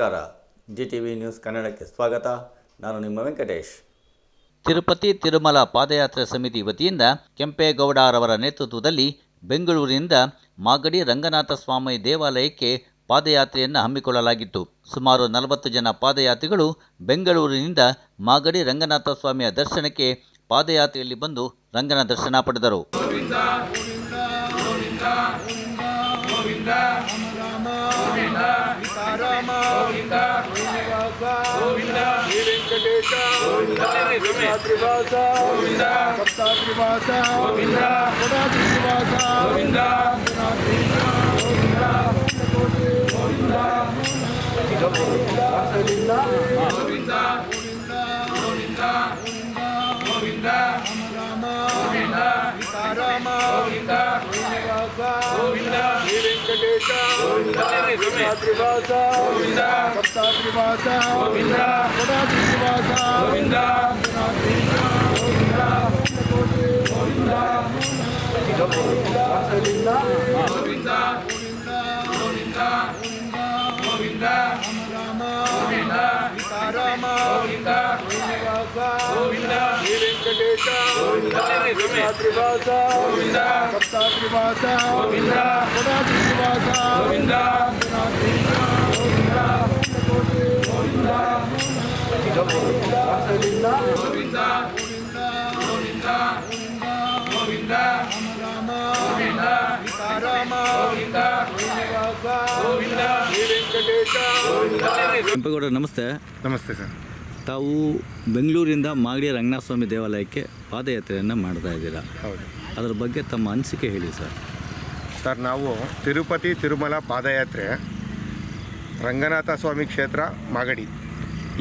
ನಮಸ್ಕಾರ. G T V news ಕನ್ನಡಕ್ಕೆ ಸ್ವಾಗತ. ನಾನು ನಿಮ್ಮ ವೆಂಕಟೇಶ್. ತಿರುಪತಿ ತಿರುಮಲ ಪಾದಯಾತ್ರೆ ಸಮಿತಿ ವತಿಯಿಂದ ಕೆಂಪೇಗೌಡರವರ ನೇತೃತ್ವದಲ್ಲಿ ಬೆಂಗಳೂರಿನಿಂದ ಮಾಗಡಿ ರಂಗನಾಥ ಸ್ವಾಮಿ ದೇವಾಲಯಕ್ಕೆ ಪಾದಯಾತ್ರೆಯನ್ನು ಹಮ್ಮಿಕೊಳ್ಳಲಾಗಿತ್ತು. ಸುಮಾರು ನಲವತ್ತು ಜನ ಪಾದಯಾತ್ರಿಗಳು ಬೆಂಗಳೂರಿನಿಂದ ಮಾಗಡಿ ರಂಗನಾಥ ಸ್ವಾಮಿಯ ದರ್ಶನಕ್ಕೆ ಪಾದಯಾತ್ರೆಯಲ್ಲಿ ಬಂದು ರಂಗನ ದರ್ಶನ ಪಡೆದರು. రామ గోవింద గోవింద శ్రీ వెంకటేశ గోవింద త్రివాస గోవింద సప్తా త్రివాస గోవింద సదా త్రివాస గోవింద గోవింద గోవింద గోవింద గోవింద గోవింద గోవింద రామ రామ గోవింద సీతారామ గోవింద గోవింద మాతృభాషా సప్తాత్రిభాష పురాతృభాష గోవిందా ತ್ರಿವಾಸ ಸಪ್ತಾತ್ರಿವಾಸ ತ್ರಿವಾಸ ವೆಂಕಟೇಶ ಕೆಂಪೇಗೌಡ ನಮಸ್ತೆ ನಮಸ್ತೆ ಸರ್ ತಾವು ಬೆಂಗಳೂರಿಂದ ಮಾಗಡಿ ರಂಗನಾಥ ಸ್ವಾಮಿ ದೇವಾಲಯಕ್ಕೆ ಪಾದಯಾತ್ರೆಯನ್ನು ಮಾಡ್ತಾ ಇದ್ದೀರಾ? ಹೌದು. ಅದರ ಬಗ್ಗೆ ತಮ್ಮ ಅನಿಸಿಕೆ ಹೇಳಿ ಸರ್. ಸರ್ ನಾವು ತಿರುಪತಿ ತಿರುಮಲ ಪಾದಯಾತ್ರೆ ರಂಗನಾಥ ಸ್ವಾಮಿ ಕ್ಷೇತ್ರ ಮಾಗಡಿ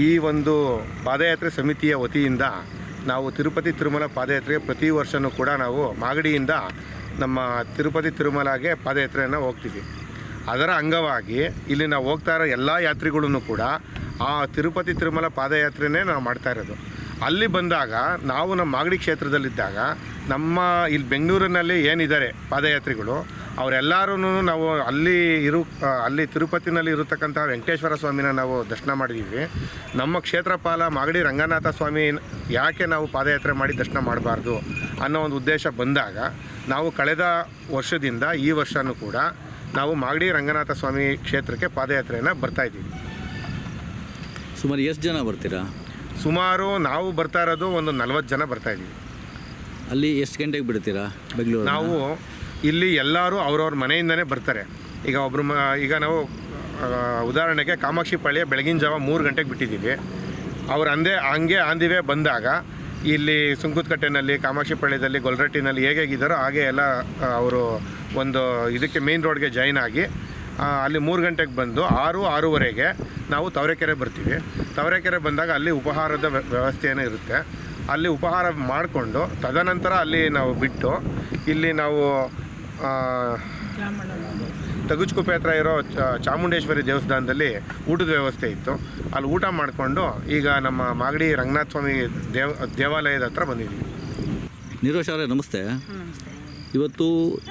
ಈ ಒಂದು ಪಾದಯಾತ್ರೆ ಸಮಿತಿಯ ವತಿಯಿಂದ ನಾವು ತಿರುಪತಿ ತಿರುಮಲ ಪಾದಯಾತ್ರೆಗೆ ಪ್ರತಿ ವರ್ಷವೂ ಕೂಡ ನಾವು ಮಾಗಡಿಯಿಂದ ನಮ್ಮ ತಿರುಪತಿ ತಿರುಮಲಗೆ ಪಾದಯಾತ್ರೆಯನ್ನು ಹೋಗ್ತೀವಿ. ಅದರ ಅಂಗವಾಗಿ ಇಲ್ಲಿ ನಾವು ಹೋಗ್ತಾ ಇರೋ ಎಲ್ಲ ಯಾತ್ರಿಗಳೂ ಕೂಡ ಆ ತಿರುಪತಿ ತಿರುಮಲ ಪಾದಯಾತ್ರೆನೇ ನಾವು ಮಾಡ್ತಾ ಇರೋದು. ಅಲ್ಲಿ ಬಂದಾಗ ನಾವು ನಮ್ಮ ಮಾಗಡಿ ಕ್ಷೇತ್ರದಲ್ಲಿದ್ದಾಗ ನಮ್ಮ ಇಲ್ಲಿ ಬೆಂಗಳೂರಿನಲ್ಲಿ ಏನಿದ್ದಾರೆ ಪಾದಯಾತ್ರಿಗಳು ಅವರೆಲ್ಲರೂ ನಾವು ಅಲ್ಲಿ ಇರು ಅಲ್ಲಿ ತಿರುಪತಿನಲ್ಲಿ ಇರತಕ್ಕಂಥ ವೆಂಕಟೇಶ್ವರ ಸ್ವಾಮಿನ ನಾವು ದರ್ಶನ ಮಾಡಿದ್ದೀವಿ ನಮ್ಮ ಕ್ಷೇತ್ರಪಾಲ ಮಾಗಡಿ ರಂಗನಾಥ ಸ್ವಾಮಿ ಯಾಕೆ ನಾವು ಪಾದಯಾತ್ರೆ ಮಾಡಿ ದರ್ಶನ ಮಾಡಬಾರ್ದು ಅನ್ನೋ ಒಂದು ಉದ್ದೇಶ ಬಂದಾಗ ನಾವು ಕಳೆದ ವರ್ಷದಿಂದ ಈ ವರ್ಷವೂ ಕೂಡ ನಾವು ಮಾಗಡಿ ರಂಗನಾಥ ಸ್ವಾಮಿ ಕ್ಷೇತ್ರಕ್ಕೆ ಪಾದಯಾತ್ರೆಯನ್ನು ಬರ್ತಾಯಿದ್ದೀವಿ ಸುಮಾರು ಎಷ್ಟು ಜನ ಬರ್ತೀರಾ? ಸುಮಾರು ನಾವು ಬರ್ತಾ ಇರೋದು ಒಂದು ನಲ್ವತ್ತು ಜನ ಬರ್ತಾ ಇದ್ದೀವಿ. ಅಲ್ಲಿ ಎಷ್ಟು ಗಂಟೆಗೆ ಬಿಡ್ತೀರಾ ಬೆಂಗಳೂರು ನಾವು ಇಲ್ಲಿ ಎಲ್ಲರೂ ಅವ್ರವ್ರ ಮನೆಯಿಂದನೇ ಬರ್ತಾರೆ. ಈಗ ಒಬ್ಬರು ಮ ಈಗ ನಾವು ಉದಾಹರಣೆಗೆ ಕಾಮಾಕ್ಷಿ ಪಾಳ್ಯ ಬೆಳಗಿನ ಜಾವ ಮೂರು ಗಂಟೆಗೆ ಬಿಟ್ಟಿದ್ದೀವಿ. ಅವ್ರು ಅಂದೇ ಹಂಗೆ ಆಂದಿವೆ ಬಂದಾಗ ಇಲ್ಲಿ ಸುಂಕುತ್ಕಟ್ಟೆನಲ್ಲಿ ಕಾಮಾಕ್ಷಿ ಪಾಳ್ಯದಲ್ಲಿ ಗೊಲ್ರಟ್ಟಿನಲ್ಲಿ ಹೇಗೆ ಹೇಗಿದ್ದಾರೋ ಹಾಗೆ ಎಲ್ಲ ಅವರು ಒಂದು ಇದಕ್ಕೆ ಮೇನ್ ರೋಡ್ಗೆ ಜಾಯ್ನ್ ಆಗಿ ಅಲ್ಲಿ ಮೂರು ಗಂಟೆಗೆ ಬಂದು ಆರು ಆರೂವರೆಗೆ ನಾವು ತವರೆಕೆರೆ ಬರ್ತೀವಿ. ತವರೆಕೆರೆ ಬಂದಾಗ ಅಲ್ಲಿ ಉಪಹಾರದ ವ್ಯವಸ್ಥೆ ವ್ಯವಸ್ಥೆಯೇ ಇರುತ್ತೆ. ಅಲ್ಲಿ ಉಪಹಾರ ಮಾಡಿಕೊಂಡು ತದನಂತರ ಅಲ್ಲಿ ನಾವು ಬಿಟ್ಟು ಇಲ್ಲಿ ನಾವು ತಗುಜ್ಕುಪೆ ಹತ್ರ ಇರೋ ಚ- ಚಾಮುಂಡೇಶ್ವರಿ ದೇವಸ್ಥಾನದಲ್ಲಿ ಊಟದ ವ್ಯವಸ್ಥೆ ಇತ್ತು. ಅಲ್ಲಿ ಊಟ ಮಾಡಿಕೊಂಡು ಈಗ ನಮ್ಮ ಮಾಗಡಿ ರಂಗನಾಥ ಸ್ವಾಮಿ ದೇವ ದೇವಾಲಯದ ಹತ್ರ ಬಂದಿದ್ದೀವಿ. ನಿರೋಶ್ ಅವರೇ ನಮಸ್ತೆ. ಇವತ್ತು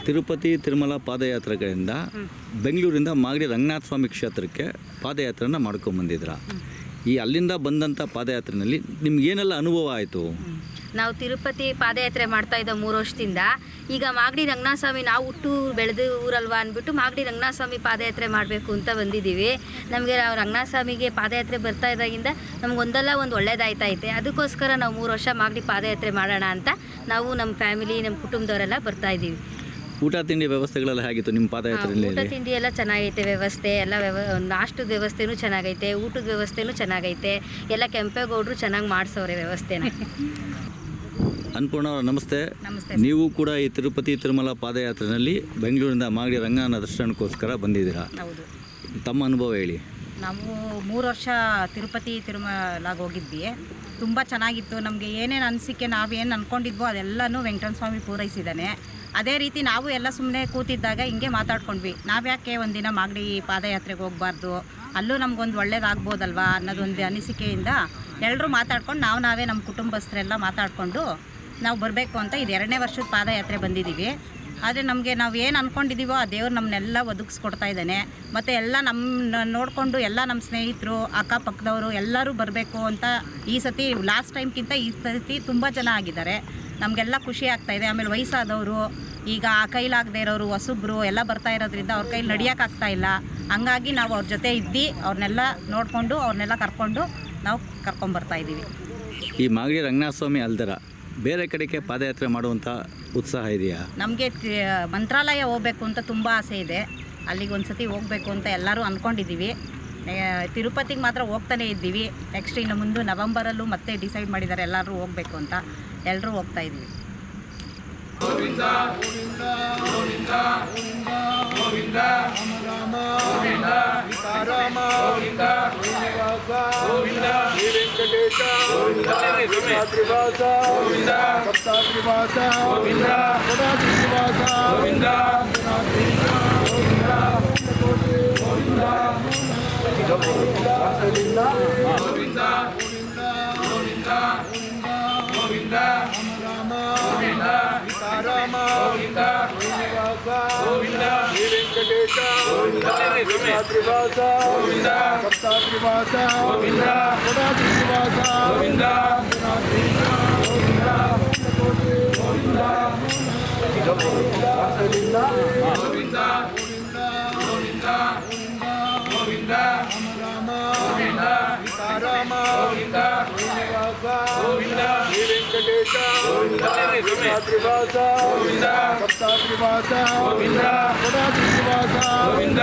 ತಿರುಪತಿ ತಿರುಮಲ ಪಾದಯಾತ್ರೆಗಳಿಂದ ಬೆಂಗಳೂರಿಂದ ಮಾಗಡಿ ರಂಗನಾಥ ಸ್ವಾಮಿ ಕ್ಷೇತ್ರಕ್ಕೆ ಪಾದಯಾತ್ರೆನ ಮಾಡ್ಕೊಂಬಂದಿದ್ರ. ಈ ಅಲ್ಲಿಂದ ಬಂದಂಥ ಪಾದಯಾತ್ರೆಯಲ್ಲಿ ನಿಮ್ಗೇನೆಲ್ಲ ಅನುಭವ ಆಯಿತು? ನಾವು ತಿರುಪತಿ ಪಾದಯಾತ್ರೆ ಮಾಡ್ತಾ ಇದ್ದೋ ಮೂರು ವರ್ಷದಿಂದ ಈಗ ಮಾಗಡಿ ರಂಗನಾಥ ಸ್ವಾಮಿ ನಾವು ಹುಟ್ಟು ಬೆಳೆದು ಊರಲ್ವಾ ಅಂದ್ಬಿಟ್ಟು ಮಾಗಡಿ ರಂಗನಾಥ ಸ್ವಾಮಿ ಪಾದಯಾತ್ರೆ ಮಾಡಬೇಕು ಅಂತ ಬಂದಿದ್ದೀವಿ. ನಮಗೆ ನಾವು ರಂಗನಾಥ ಸ್ವಾಮಿಗೆ ಪಾದಯಾತ್ರೆ ಬರ್ತಾ ಇದ್ದಾಗಿಂದ ನಮ್ಗೆ ಒಂದಲ್ಲ ಒಂದು ಒಳ್ಳೇದಾಯ್ತೈತೆ ಅದಕ್ಕೋಸ್ಕರ ನಾವು ಮೂರು ವರ್ಷ ಮಾಗಡಿ ಪಾದಯಾತ್ರೆ ಮಾಡೋಣ ಅಂತ ನಾವು ನಮ್ಮ ಫ್ಯಾಮಿಲಿ ನಮ್ಮ ಕುಟುಂಬದವರೆಲ್ಲ ಬರ್ತಾ ಇದ್ದೀವಿ. ಊಟ ತಿಂಡಿ ವ್ಯವಸ್ಥೆಗಳೆಲ್ಲ ಹೇಗಿತ್ತು ನಿಮ್ಮ ಪಾದಯಾತ್ರೆಯಲ್ಲಿ? ಊಟ ತಿಂಡಿ ಎಲ್ಲ ಚೆನ್ನಾಗೈತೆ ವ್ಯವಸ್ಥೆ ಎಲ್ಲ ವ್ಯವ ನಾಷ್ಟದ ವ್ಯವಸ್ಥೆನೂ ಚೆನ್ನಾಗೈತೆ ಊಟದ ವ್ಯವಸ್ಥೆನೂ ಚೆನ್ನಾಗೈತೆ ಎಲ್ಲ ಕೆಂಪೇಗೌಡರು ಚೆನ್ನಾಗಿ ಮಾಡಿಸೋರೆ ವ್ಯವಸ್ಥೆನ. ಅನ್ಪೂರ್ಣ ಅವರ ನಮಸ್ತೆ. ನಮಸ್ತೆ ನೀವು ಕೂಡ ಈ ತಿರುಪತಿ ತಿರುಮಲ ಪಾದಯಾತ್ರೆಯಲ್ಲಿ ಬೆಂಗಳೂರಿಂದ ಮಾಗಡಿ ರಂಗನ ದರ್ಶನಕ್ಕೋಸ್ಕರ ಬಂದಿದ್ದೀರಾ? ಹೌದು. ತಮ್ಮ ಅನುಭವ ಹೇಳಿ. ನಾವು ಮೂರು ವರ್ಷ ತಿರುಪತಿ ತಿರುಮಲಾಗ ಹೋಗಿದ್ವಿ. ತುಂಬ ಚೆನ್ನಾಗಿತ್ತು. ನಮಗೆ ಏನೇನು ಅನಿಸಿಕೆ ನಾವೇನು ಅಂದ್ಕೊಂಡಿದ್ವೋ ಅದೆಲ್ಲನೂ ವೆಂಕಟನ್ ಸ್ವಾಮಿ ಪೂರೈಸಿದ್ದಾನೆ. ಅದೇ ರೀತಿ ನಾವು ಎಲ್ಲ ಸುಮ್ಮನೆ ಕೂತಿದ್ದಾಗ ಹಿಂಗೆ ಮಾತಾಡ್ಕೊಂಡ್ವಿ. ನಾವ್ಯಾಕೆ ಒಂದಿನ ಮಾಗಡಿ ಪಾದಯಾತ್ರೆಗೆ ಹೋಗಬಾರ್ದು? ಅಲ್ಲೂ ನಮಗೊಂದು ಒಳ್ಳೇದಾಗ್ಬೋದಲ್ವಾ ಅನ್ನೋದೊಂದು ಅನಿಸಿಕೆಯಿಂದ ಎಲ್ಲರೂ ಮಾತಾಡ್ಕೊಂಡು ನಾವು ನಾವೇ ನಮ್ಮ ಕುಟುಂಬಸ್ಥರೆಲ್ಲ ಮಾತಾಡಿಕೊಂಡು ನಾವು ಬರಬೇಕು ಅಂತ ಇದು ಎರಡನೇ ವರ್ಷದ ಪಾದಯಾತ್ರೆ ಬಂದಿದ್ದೀವಿ. ಆದರೆ ನಮಗೆ ನಾವು ಏನು ಅಂದ್ಕೊಂಡಿದ್ದೀವೋ ಆ ದೇವ್ರು ನಮ್ಮನ್ನೆಲ್ಲ ಒದಗಿಸ್ಕೊಡ್ತಾ ಇದ್ದಾನೆ. ಮತ್ತು ಎಲ್ಲ ನಮ್ಮ ನೋಡಿಕೊಂಡು ಎಲ್ಲ ನಮ್ಮ ಸ್ನೇಹಿತರು, ಅಕ್ಕಪಕ್ಕದವರು ಎಲ್ಲರೂ ಬರಬೇಕು ಅಂತ ಈ ಸತಿ ಲಾಸ್ಟ್ ಟೈಮ್ಗಿಂತ ಈ ಸತಿ ತುಂಬ ಜನ ಆಗಿದ್ದಾರೆ. ನಮಗೆಲ್ಲ ಖುಷಿ ಆಗ್ತಾ ಇದೆ. ಆಮೇಲೆ ವಯಸ್ಸಾದವರು, ಈಗ ಆ ಕೈಲಾಗದೇ ಇರೋರು, ಹೊಸಬ್ರು ಎಲ್ಲ ಬರ್ತಾ ಇರೋದ್ರಿಂದ ಅವ್ರ ಕೈಲಿ ನಡಿಯೋಕ್ಕಾಗ್ತಾ ಇಲ್ಲ. ಹಂಗಾಗಿ ನಾವು ಅವ್ರ ಜೊತೆ ಇದ್ದು ಅವ್ರನ್ನೆಲ್ಲ ನೋಡಿಕೊಂಡು ಅವ್ರನ್ನೆಲ್ಲ ಕರ್ಕೊಂಡು ನಾವು ಕರ್ಕೊಂಬರ್ತಾ ಇದ್ದೀವಿ. ಈ ಮಾಗಡಿ ರಂಗನಾಥ ಸ್ವಾಮಿ ಅಲ್ದರ? ಬೇರೆ ಕಡೆಗೆ ಪಾದಯಾತ್ರೆ ಮಾಡುವಂಥ ಉತ್ಸಾಹ ಇದೆಯಾ? ನಮಗೆ ಮಂತ್ರಾಲಯ ಹೋಗ್ಬೇಕು ಅಂತ ತುಂಬ ಆಸೆ ಇದೆ. ಅಲ್ಲಿಗೆ ಒಂದು ಸತಿ ಹೋಗಬೇಕು ಅಂತ ಎಲ್ಲರೂ ಅಂದ್ಕೊಂಡಿದ್ದೀವಿ ತಿರುಪತಿಗೆ ಮಾತ್ರ ಹೋಗ್ತಾನೆ ಇದ್ದೀವಿ. ನೆಕ್ಸ್ಟ್ ಇನ್ನು ಮುಂದೆ ನವೆಂಬರಲ್ಲೂ ಮತ್ತೆ ಡಿಸೈಡ್ ಮಾಡಿದ್ದಾರೆ ಎಲ್ಲರೂ ಹೋಗಬೇಕು ಅಂತ. ಎಲ್ಲರೂ ಹೋಗ್ತಾ ಇದ್ದೀವಿ. ಸೀತಾರಾಮ माता మాతృభాషా సప్తాత్రిభాష గుణాత్రిభాష గోవింద గోవింద గోవింద మాతృభాష సప్తాద్రిభాష పురాద్రిభాష గోవింద